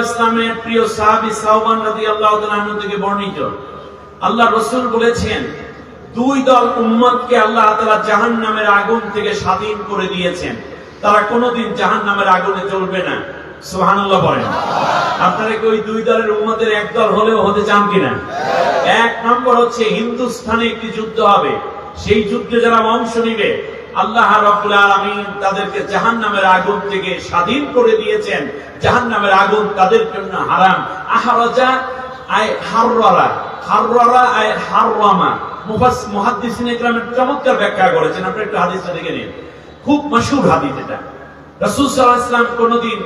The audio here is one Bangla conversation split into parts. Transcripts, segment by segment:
ইসলামের প্রিয় থেকে বর্ণিত আল্লাহ বলেছেন, দুই দল উম্মতকে আল্লাহ তাআলা জাহান্নামের আগুন থেকে স্বাধীন করে দিয়েছেন। তারা কোনোদিন জাহান্নামের আগুনে চলবে না। সুবহানাল্লাহ বলেন। আপনারা কি ওই দুই দলের উম্মতের এক দল হলেও হতে চান কিনা? এক নম্বর হচ্ছে হিন্দুস্থানে একটি যুদ্ধ হবে। সেই যুদ্ধে যারা অংশ নিবে আল্লাহ রাব্বুল আলামিন তাদেরকে জাহান্নামের আগুন থেকে স্বাধীন করে দিয়েছেন। জাহান্নামের আগুন তাদের জন্য হারাম। আহরাজা আয় হাররা হাররা আয় হাররামা। মুফাস মুহাদ্দিসিন ইকরামের চমৎকার ব্যাখ্যা করেছেন। আপনি একটু হাদিসটা দেখে নিন। খুব মশহুর হাদিস এটা। রাসূল সাল্লাল্লাহু আলাইহি কোনদিন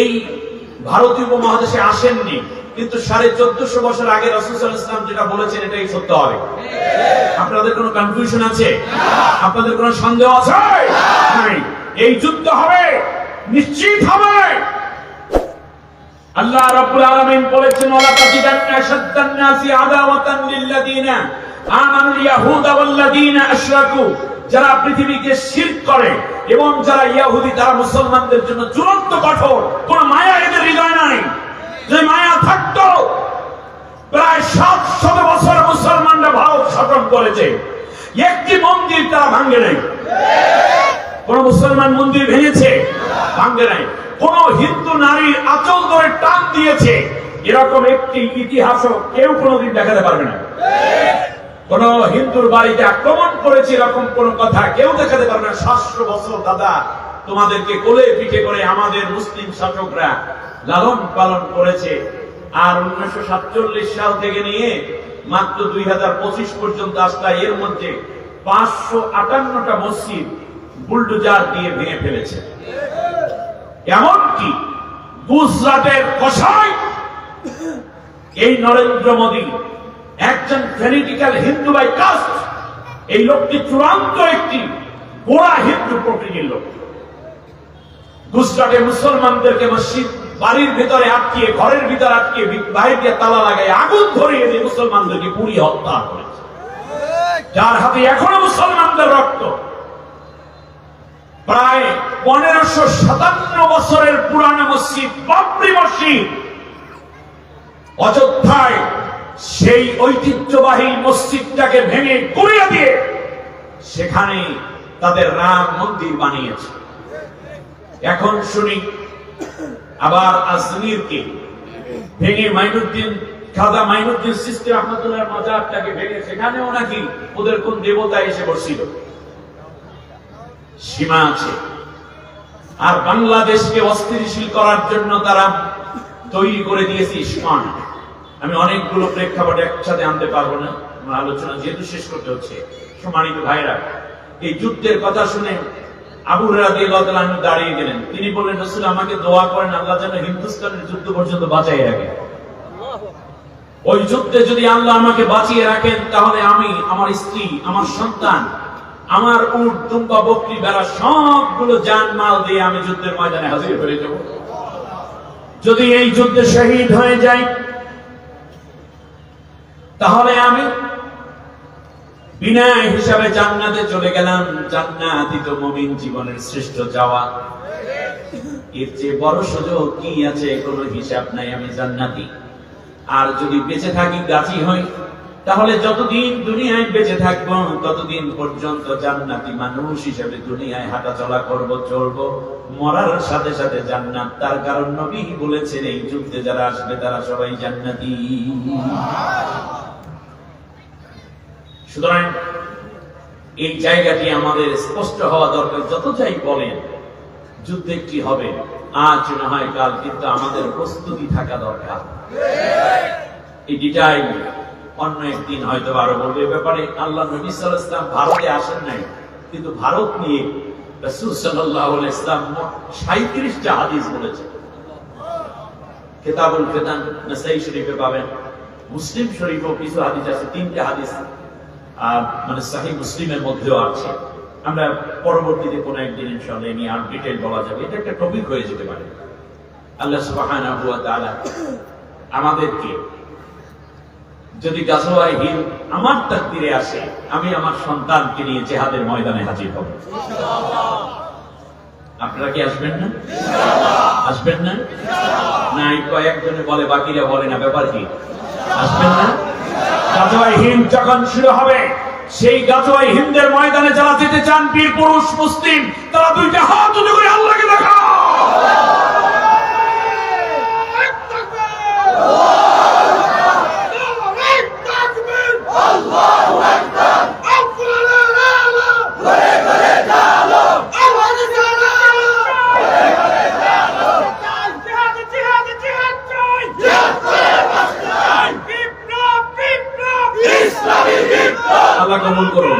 এই ভারতীয় উপমহাদেশে আসেননি। কিন্তু সাড়ে চোদ্দশো বছর আগে রাসূল ওয়াসাল্লাম যেটা বলেছেন, এটাই সত্য হবে। আপনাদের কোনো কনফিউশন আছে? আপনাদের কোনো সন্দেহ আছে? এই যুদ্ধ হবে, নিশ্চিত হবে। আল্লাহ রাব্বুল আলামিন বলেছেন, ওয়ালা তাজিদান্না আশাদ্দান নাসি আদাওয়াতান লিল্লাযিনা আমানুল ইয়াহুদা ওয়াল্লাযিনা আশরাকু। যারা পৃথিবীকে শিরক করে এবং যারা ইয়াহুদি, তারা মুসলমানদের জন্য চূড়ান্ত কঠোর। কোন মায়া এদের হৃদয় নাই। যে মায়া থাকতো, প্রায় সাত শত বছর মুসলমানরা ভারত শাসন করেছে। একটি মন্দির তারা ভাঙ্গে নাই। কোন মুসলমান মন্দির ভেঙেছে ভাঙ্গে নাই। কোন হিন্দু নারীর আচল ধরে টান দিয়েছে, এরকম একটি ইতিহাসও কেউ কোনোদিন দেখাতে পারবে না। কোন হিন্দুর বাড়িতে আক্রমণ করেছে এরকম কোন কথা কেউ দেখাতে পারবে না। সাতশো বছর দাদা তোমাদেরকে কোলে পিঠে করে আমাদের মুসলিম শাসকরা লালন পালন করেছে। আর উনিশশো সাতচল্লিশ সাল থেকে নিয়ে মাত্র দুই হাজার পঁচিশ পর্যন্ত আসলা এর মধ্যে পাঁচশো আটান্নটা মসজিদ বুলডোজার দিয়ে ভেঙে ফেলেছে। এমনকি গুজরাটের কষাই এই নরেন্দ্র মোদী একজন ফেনিটিক্যাল হিন্দু বাই কাস্ট এই লোকটি চূড়ান্ত একটি গোড়া হিন্দু প্রকৃতির লোক। গুজরাটে মুসলমানদেরকে মসজিদ বাড়ির ভিতরে আটকিয়ে, ঘরের ভিতরে আটকিয়ে বাইরে দিয়ে তালা লাগায়, আগুন ধরিয়ে দিয়ে মুসলমানদেরকে পুড়িয়ে হত্যা করেছে। যার হাতে এখনও মুসলমানদের রক্ত। প্রায় পনেরোশো সাতান্ন বছরের পুরানো মসজিদ বাবরি মসজিদ। অযোধ্যায় সেই ঐতিহ্যবাহী মসজিদটাকে ভেঙে গুড়িয়ে দিয়ে সেখানে তাদের রাম মন্দির বানিয়েছে। এখন শুনি, আবার আজমিরকে ভেঙে মাইনুদ্দিন, খাজা মাইনুদ্দিন সিস্টি রহমতুল্লাহ মাজারটাকে ভেঙে সেখানেও নাকি ওদের কোন দেবতা এসে বসছিল? সীমা আছে। আর বাংলাদেশকে অস্থিতিশীল করার জন্য তারা তৈরি করে দিয়েছে ইস্কন আমি অনেকগুলো প্রেক্ষাপট একসাথে আনতে পারব না আমার আলোচনা যেহেতু শেষ করতে হচ্ছে। সম্মানিত ভাইরা এই যুদ্ধের কথা শুনে আবু রাদি দাঁড়িয়ে গেলেন। তিনি বললেন, রসুল, আমাকে দোয়া করেন, আল্লাহ যেন হিন্দুস্তানের যুদ্ধ পর্যন্ত বাঁচাই রাখেন। ওই যুদ্ধে যদি আল্লাহ আমাকে বাঁচিয়ে রাখেন, তাহলে আমি আমার স্ত্রী, আমার সন্তান, আমার উট, দুম্বা, বকরি বেড়া সবগুলো জান মাল দিয়ে আমি যুদ্ধের ময়দানে হাজির হয়ে যাব। যদি এই যুদ্ধে শহীদ হয়ে যাই, তাহলে আমি বিনা হিসাবে জান্নাতে চলে গেলাম। জান্নাতই তো মুমিন জীবনের শ্রেষ্ঠ যাওয়া। এর চেয়ে বড় সুযোগ কি আছে? কোনো হিসাব নাই, আমি জান্নাতি। আর যদি বেঁচে থাকি গাছি হই। তাহলে যতদিন দুনিয়ায় বেঁচে থাকব, ততদিন পর্যন্ত জান্নাতি মানুষ হিসেবে দুনিয়ায় হাঁটা চলা করব, চলবো। মরার সাথে সাথে জান্নাত তার কারণ নবী বলেছেন, এই যুদ্ধে যারা আসবে, তারা সবাই জান্নাতি। সুতরাং এই জায়গাটি আমাদের স্পষ্ট হওয়া দরকার। যত যাই বলেন, যুদ্ধ একটি হবে, আজ না হয় কাল, কিন্তু আমাদের প্রস্তুতি থাকা দরকার। এই অন্য একদিন হয়তো আরও বলবে। ব্যাপারে আল্লাহ নবী আলাইহি ভারতে আসেন নাই, কিন্তু ভারত নিয়ে রাসূল ওয়াসাল্লাম মোট 37টা হাদিস বলেছেন। কিতাবুল ফিতান, নাসাই শরীফে পাবেন, মুসলিম শরীফেও কিছু হাদিস আছে, তিনটে হাদিস মানে সাহি মুসলিমের মধ্যেও আছে আমরা পরবর্তীতে কোনো একদিন ইনশাআল্লাহ নিয়ে আর ডিটেল বলা যাবে। এটা একটা টপিক হয়ে যেতে পারে। আল্লাহ সুবহানাহু ওয়া তাআলা আমাদেরকে যদি হিন্দ আমার তাকদিরে আসে, আমি আমার সন্তানকে নিয়ে জেহাদের ময়দানে হাজির হব। আপনারা কি আসবেন না? আসবেন না? না, এই কয়েকজনে বলে, বাকিরা বলে না, ব্যাপার কি? আসবেন না? গাজওয়াই হিন্দ যখন শুরু হবে, সেই গাজওয়াই হিন্দের ময়দানে যারা যেতে চান বীর, পুরুষ, মুসলিম, তারা দুইটা আগমন করো।